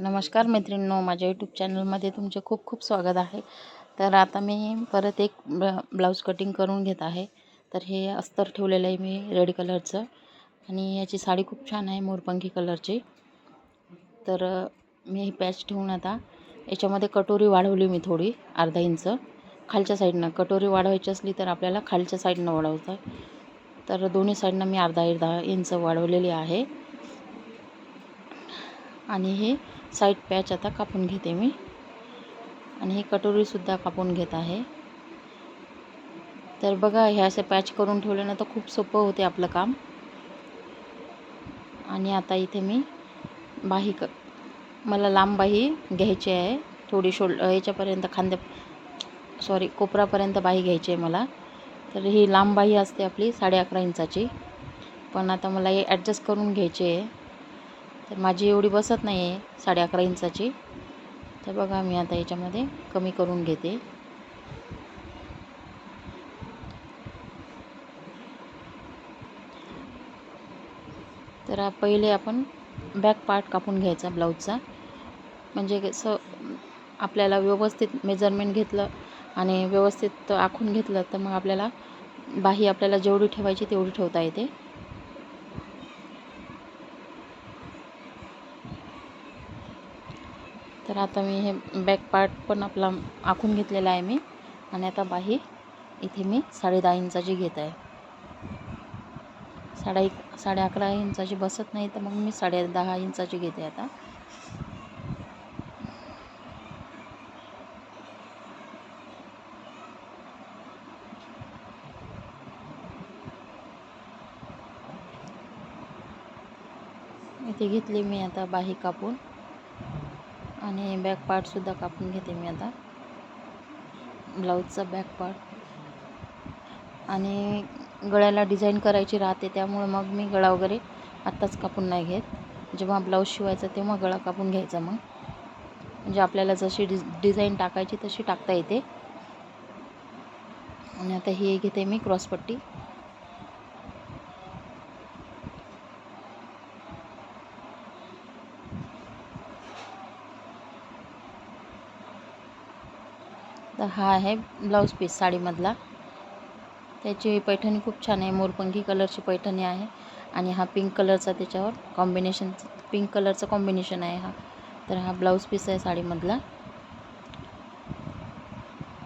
नमस्कार मैत्रिणींनो माझ्या यूट्यूब चॅनलमध्ये तुमचे खूप खूप स्वागत आहे. तर आता मी परत एक ब्ल ब्लाऊज कटिंग करून घेत आहे. तर हे अस्तर ठेवलेलं आहे मी रेड कलरचं आणि याची साडी खूप छान आहे मोरपंखी कलरची तर मी ही पॅच ठेवून आता याच्यामध्ये कटोरी वाढवली मी थोडी अर्धा इंच खालच्या साईडनं कटोरी वाढवायची असली तर आपल्याला खालच्या साईडनं वाढवतं. तर दोन्ही साईडनं मी अर्धा अर्धा इंच वाढवलेली आहे. आणि हे साईड पॅच आता कापून घेते मी. आणि ही कटोरीसुद्धा कापून घेत आहे. तर बघा हे असे पॅच करून ठेवले ना तर खूप सोपं होते आपलं काम. आणि आता इथे मी बाही क मला लांब बाही घ्यायची आहे. थोडी शोल्ड याच्यापर्यंत खांद्या सॉरी कोपरापर्यंत बाही घ्यायची आहे मला. तर ही लांब बाही असते आपली साडे अकरा इंचाची. पण आता मला हे ॲडजस्ट करून घ्यायची आहे. तर माझी एवढी बसत नाही आहे साडे अकरा इंचाची. तर बघा मी आता याच्यामध्ये कमी करून घेते. तर पहिले आपण बॅक पार्ट कापून घ्यायचा ब्लाऊजचा म्हणजे कसं आपल्याला व्यवस्थित मेजरमेंट घेतलं आणि व्यवस्थित आखून घेतलं तर मग आपल्याला बाही आपल्याला जेवढी ठेवायची तेवढी ठेवता येते. तर आता मी हे बॅक पार्ट पण आपला आखून घेतलेला आहे मी. आणि आता बाही इथे मी साडे दहा इंचाची घेत आहे. साडे एक साडे अकरा इंचाची बसत नाही तर मग मी साडे दहा इंचाची घेते आता. इथे घेतली मी आता बाही कापून. आणि बॅक पार्टसुद्धा कापून घेते मी आता. ब्लाऊजचा बॅक पार्ट आणि गळ्याला डिझाईन करायची राहते त्यामुळे मग मी गळा वगैरे आत्ताच कापून नाही घेत. जेव्हा ब्लाऊज शिवायचा तेव्हा गळा कापून घ्यायचा मग. म्हणजे आपल्याला जशी डिझ डिझाईन टाकायची तशी टाकता येते. आणि आता ही घेते मी क्रॉसपट्टी. तर हा आहे ब्लाऊज पीस साडीमधला. त्याची पैठणी खूप छान आहे मोरपंखी कलरची पैठणी आहे आणि हा पिंक कलरचा त्याच्यावर कॉम्बिनेशन पिंक कलरचं कॉम्बिनेशन आहे हा. तर हा ब्लाऊज पीस आहे साडीमधला.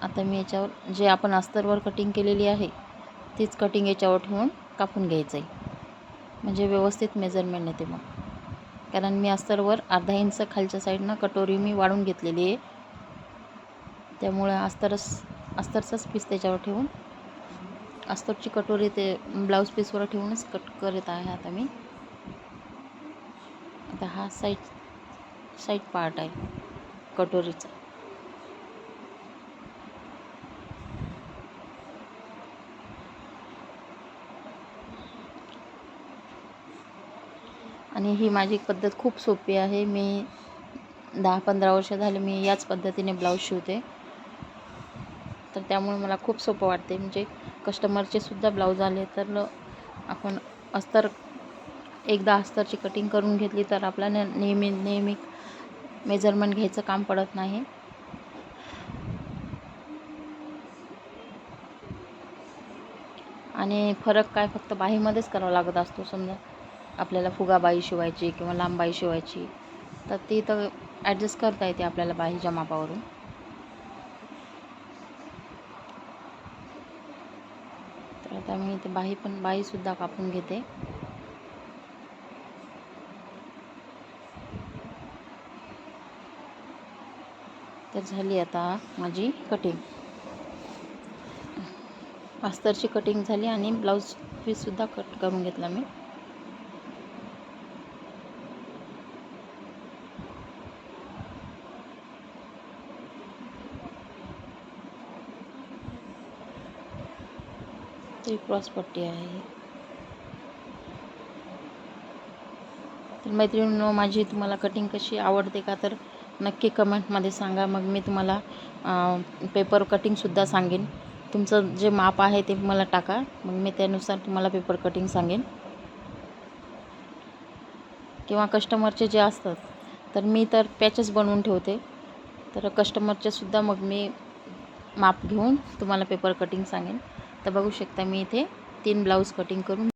आता मी याच्यावर जे आपण अस्तरवर कटिंग केलेली आहे तीच कटिंग याच्यावर ठेवून कापून घ्यायचं आहे म्हणजे व्यवस्थित मेजरमेंट येते मग. कारण मी अस्तरवर अर्धा इंच खालच्या साईडनं कटोरी मी वाढून घेतलेली आहे. त्यामुळे अस्तरच अस्तरचाच पीस त्याच्यावर ठेवून अस्तरची कटोरी ते ब्लाऊज पीसवर ठेवूनच कट करत आहे आता मी. आता हा साईड साईड पार्ट आहे कटोरीचा. आणि ही माझी पद्धत खूप सोपी आहे. मी दहा पंधरा वर्ष झाले मी याच पद्धतीने ब्लाऊज शिवते. तर त्यामुळे मला खूप सोपं वाटते म्हणजे कस्टमरचे सुद्धा ब्लाऊज आले तर आपण अस्तर एकदा अस्तरची कटिंग करून घेतली तर आपल्याला नेहमी नेहमी मेजरमेंट घ्यायचं काम पडत नाही. आणि फरक काय फक्त बाहीमध्येच करावा लागत असतो. समजा आपल्याला फुगाबाई शिवायची किंवा लांबबाई शिवायची तर ती तर ॲडजस्ट करता येते आपल्याला बाहीच्या मापावरून. आता मी इथे बाही पण बाहीसुद्धा कापून घेते. तर झाली आता माझी कटिंग अस्तरची कटिंग झाली आणि ब्लाऊज पीससुद्धा कट करून घेतला मी. ती क्रॉसपट्टी आहे. तर मैत्रिणींनो माझी तुम्हाला कटिंग कशी आवडते का तर नक्की कमेंटमध्ये सांगा. मग मी तुम्हाला पेपर कटिंगसुद्धा सांगेन. तुमचं जे माप आहे ते मला टाका. मग मी त्यानुसार तुम्हाला पेपर कटिंग सांगेन. किंवा कस्टमरचे जे असतात तर मी तर पॅचेस बनवून ठेवते. तर कस्टमरचेसुद्धा मग मी माप घेऊन तुम्हाला पेपर कटिंग सांगेन. तर बघू शकता मी इथे तीन ब्लाऊज कटिंग करून